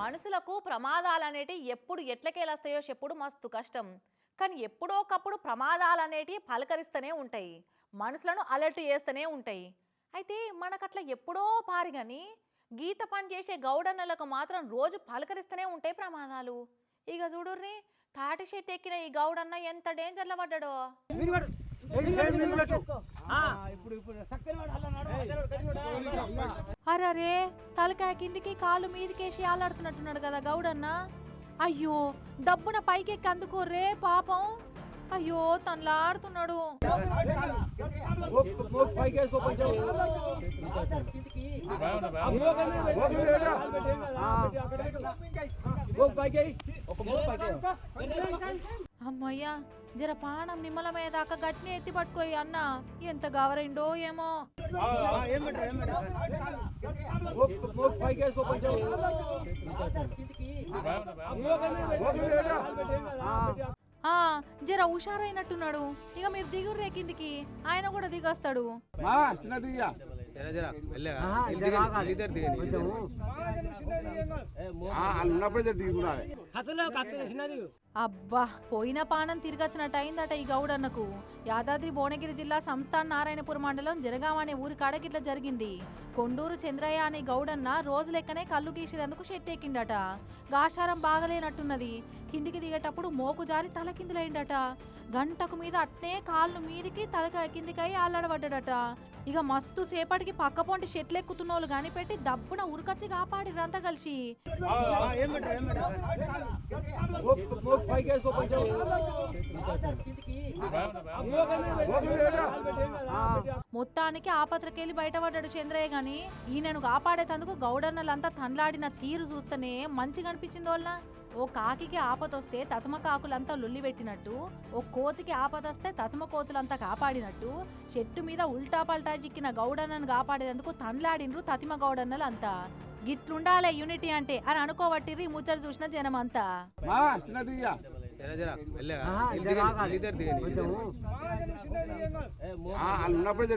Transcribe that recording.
మనుషులకు ప్రమాదాలు అనేటివి ఎప్పుడు ఎట్లకేలస్తాయో చెప్పుడు మస్తు కష్టం. కానీ ఎప్పుడో ఒకప్పుడు ప్రమాదాలు అనేటివి పలకరిస్తూనే ఉంటాయి. మనుషులను అలర్ట్ చేస్తూనే ఉంటాయి. అయితే మనకట్లా ఎప్పుడో పారి కానీ గీత పని చేసే గౌడన్నలకు మాత్రం రోజు పలకరిస్తూనే ఉంటాయి ప్రమాదాలు. ఇక చూడుర్రి తాటి చెట్టు ఎక్కిన ఈ గౌడన్న ఎంత డేంజర్లో పడ్డాడో. ఇప్పుడు ఇప్పుడు అరే తలకాయ కిందికి కాళ్ళు మీదికేసి ఆలాడుతున్నట్టున్నాడు కదా గౌడన్న. అయ్యో డబ్బున పైకెక్కి అందుకోర్రే పాపం. అయ్యో తనలాడుతున్నాడు. అమ్మయ్యా జర పానం నిమ్మలమయ్యేదాకా గట్టిని ఎత్తి పట్టుకోయి అన్న. ఎంత గవరైండో ఏమో. జర హుషారైనట్టున్నాడు. ఇక మీరు దిగుర్రే కిందికి ఆయన కూడా దిగొస్తాడు. అబ్బా పోయిన పానం తిరిగొచ్చినట్టు అయిందట ఈ గౌడన్నకు. యాదాద్రి భువనగిరి జిల్లా సంస్థాన్ నారాయణపురం మండలం జరగాం అనే ఊరి కాడగిట్ల జరిగింది. కొండూరు చంద్రయ్య అనే గౌడన్న రోజు లెక్కనే కళ్ళు గీసేందుకు షెట్టెక్కిండట. గాషారం బాగలేనట్టున్నది. కిందికి దిగేటప్పుడు మోకు జారి తల కిందులైండట గంటకు మీద అట్నే కాళ్ళు మీదికి తలక కిందికై ఆలాడబడ్డాడట ఇక మస్తు సేపటికి పక్క పొంటి షెట్లెక్కుతున్నోళ్ళు గాని పెట్టి దబ్బున ఉరికచ్చి కాపాడిరంతా కలిసి. మొత్తానికి ఆపత్రకెళ్ళి బయటపడ్డాడు చంద్రయ్య గాని ఈయనను కాపాడేటందుకు గౌడన్నలంతా తండ్లాడిన తీరు చూస్తేనే మంచిగా అనిపించింది వాళ్ళ. ఓ కాకికి ఆపతొస్తే తతుమ కాకులంతా లొల్లి పెట్టినట్టు ఓ కోతికి ఆపదొస్తే తతుమ కోతులంతా కాపాడినట్టు చెట్టు మీద ఉల్టా పల్టా చిక్కిన గౌడన్నను కాపాడేందుకు తండ్లాడినరు తతిమ గౌడన్నలంతా. గిట్లుండాలే యూనిటీ అంటే అని అనుకోబట్టిర్రి ముచ్చట చూసిన వాళ్ళు ఉన్నప్పుడే